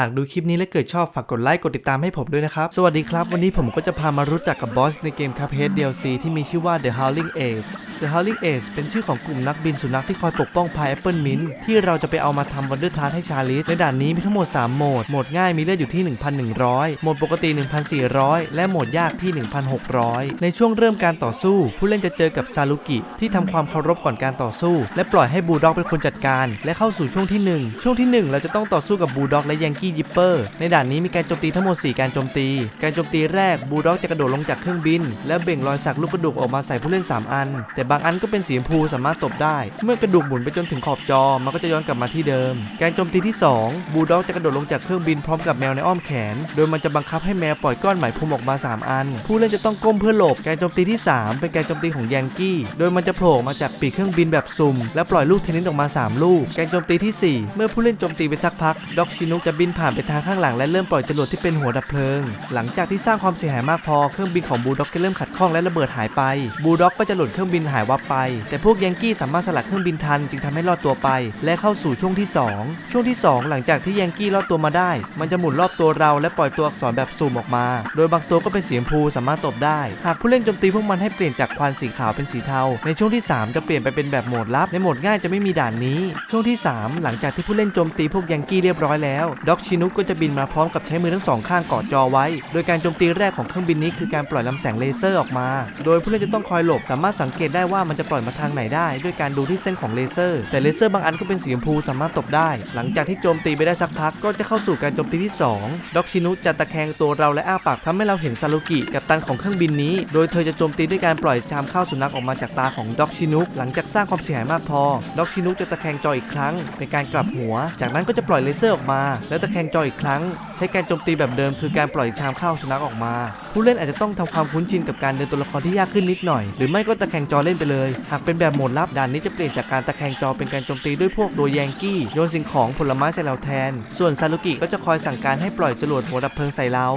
หากดูคลิปนี้และเกิดชอบฝากกดไลค์กดติดตามให้ผมด้วยนะครับ สวัสดีครับ วันนี้ผมก็จะพามารู้จักกับบอสในเกม Cuphead DLC ที่มีชื่อว่า The Howling Age The Howling Age เป็นชื่อของกลุ่มนักบินสุนัขที่คอยปกป้องพาย Apple Mint ที่เราจะไปเอามาทำ Wonder Tart ให้ชาลิสในด่านนี้มีทั้งหมด 3 โหมด โหมดง่ายมีเลือดอยู่ที่ 1,100 โหมดปกติ 1,400 และโหมดยากที่ 1,600 ในช่วงเริ่มการต่อสู้ ผู้เล่นจะเจอกับซาลุกิที่ทำความเคารพก่อนการต่อสู้ และปล่อยให้บูด็อกเป็นคนจัดการ และเข้าสู่ช่วงที่ 1 ช่วงที่ 1 เราจะต้องต่อสู้กับบูด็อกและยังกยิปเปอร์ ในด่านนี้มีการโจมตีทั้งหมด 4 การโจมตี การโจมตีแรกบูลด็อกจะกระโดดลงจากเครื่องบิน และเบ่งรอยสักลูกกระดูกออกมาใส่ผู้เล่น 3 อัน แต่บางอันก็เป็นสีชมพูสามารถตบได้ เมื่อกระดูกหมุนไปจนถึงขอบจอมันก็จะย้อนกลับมาที่เดิม การโจมตีที่ 2 บูลด็อกจะกระโดดลงจากเครื่องบินพร้อมกับแมวในอ้อมแขน โดยมันจะบังคับให้แมวปล่อยก้อนไหมพรมออกมา 3 อัน ผู้เล่นจะต้องก้มเพื่อหลบ การโจมตีที่ 3 เป็นการโจมตีของยังกี้ โดยมันจะโผล่มาจากปีกเครื่องบินแบบซุ่มและปล่อยลูกเทนนิสออกมา 3 ลูก การโจมตีทีสี่ 4 เมื่อผู้เล่นโจมตีไปสักพักด็อกชินุกจะบินผ่านไปทางข้างหลังและเริ่มปล่อยจรวดที่เป็นหัวดับเพลิง หลังจากที่สร้างความเสียหายมากพอเครื่องบินของบูลด็อกก็เริ่มขัดข้องและระเบิดหายไป บูด็อกก็จะหลุดเครื่องบินหายวับไป แต่พวกยังกี้สามารถสลัดเครื่องบินทันจึงทำให้รอดตัวไป และเข้าสู่ช่วงที่ 2 ช่วงที่ 2 หลังจากที่ยังกี้รอดตัวมาได้ มันจะหมุนรอบตัวเราและปล่อยตัวอักษรแบบสุ่มออกมา โดยบางตัวก็เป็นสีชมพูสามารถตบได้ หากผู้เล่นโจมตีพวกมันให้เปลี่ยนจากควันสีขาวเป็นสีเทา ในช่วงที่ 3 จะเปลี่ยนไปเป็นแบบโหมดลับในโหมดง่ายจะไม่มีด่านนี้ ช่วงที่ 3 หลังจากที่ผู้เล่นโจมตีพวกยังกี้เรียบร้อยแล้วด็อกชินุกก็จะบินมาพร้อมกับใช้มือทั้งสองข้างเกาะจอไว้ โดยการโจมตีแรกของเครื่องบินนี้คือการปล่อยลำแสงเลเซอร์ออกมา โดยผู้เล่นจะต้องคอยหลบ สามารถสังเกตได้ว่ามันจะปล่อยมาทางไหนได้ ด้วยการดูที่เส้นของเลเซอร์ แต่เลเซอร์บางอันก็เป็นสีชมพูสามารถตบได้ หลังจากที่โจมตีไปได้สักพักก็จะเข้าสู่การโจมตีที่ 2 ด็อกชินุจะตะแคงตัวเราและอ้าปากทำให้เราเห็นซารุกิกับตันของเครื่องบินนี้ โดยเธอจะโจมตีด้วยการปล่อยชามข้าวสุนัขออกมาจากตาของด็อกชินุหลังจากสร้างความเสียหายมากพอ ด็อกชินุจะตะแคงจออีกครั้งเป็นการกลับหัว จากนั้นก็จะปล่อยเลเซอร์ออกมา แล้วตะแคงจออีกครั้ง ใช้การโจมตีแบบเดิมคือการปล่อยชามข้าวสุนัขออกมา ผู้เล่นอาจจะต้องทำความคุ้นชินกับการเดินตัวละครที่ยากขึ้นนิดหน่อย หรือไม่ก็ตะแคงจอเล่นไปเลย หากเป็นแบบโหมดลับด่านนี้จะเปลี่ยนจากการตะแคงจอเป็นการโจมตีด้วยพวกโดยแยงกี้โยนสิ่งของผลไม้ใส่เราแทน ส่วนซารุกิก็จะคอยสั่งการให้ปล่อยจรวดหัวดับเพลิงใส่เรา